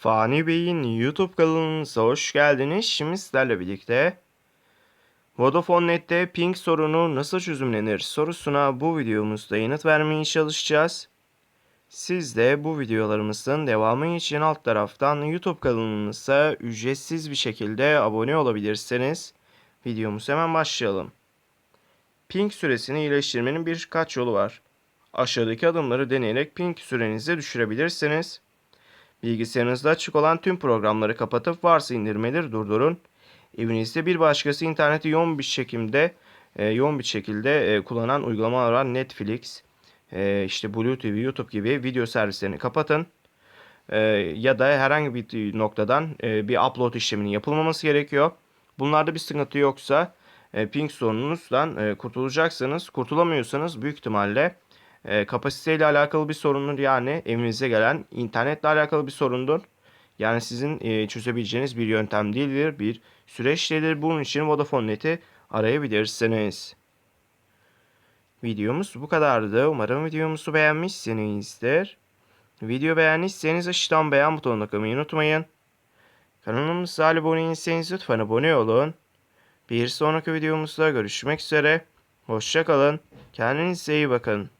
Fani Bey'in YouTube kanalınıza hoş geldiniz. Şimdi sizlerle birlikte Vodafone ping sorunu nasıl çözümlenir sorusuna bu videomuzda yanıt vermeye çalışacağız. Siz de bu videolarımızın devamı için alt taraftan YouTube kanalımıza ücretsiz bir şekilde abone olabilirsiniz. Videomuza hemen başlayalım. Ping süresini iyileştirmenin birkaç yolu var. Aşağıdaki adımları deneyerek ping sürenizi düşürebilirsiniz. Bilgisayarınızda açık olan tüm programları kapatıp varsa indirmeleri durdurun. Evinizde bir başkası interneti yoğun bir şekilde e, yoğun bir şekilde e, kullanan uygulamalar var. Netflix, e, işte Blue TV, YouTube gibi video servislerini kapatın. E, ya da herhangi bir noktadan e, bir upload işleminin yapılmaması gerekiyor. Bunlarda bir sıkıntı yoksa e, ping sorununuzdan e, kurtulacaksınız. Kurtulamıyorsanız büyük ihtimalle e, kapasiteyle alakalı bir sorundur yani evinize gelen internetle alakalı bir sorundur. Yani sizin e, çözebileceğiniz bir yöntem değildir, bir süreç. Bunun için Vodafone Net'i arayabilirsiniz. Videomuz bu kadardı. Umarım videomuzu beğenmişsinizdir. Video beğendiyseniz aşağıdan beğen butonuna tıklamayı unutmayın. Kanalımıza abone değilseniz lütfen abone olun. Bir sonraki videomuzda görüşmek üzere. Hoşçakalın. Kendinize iyi bakın.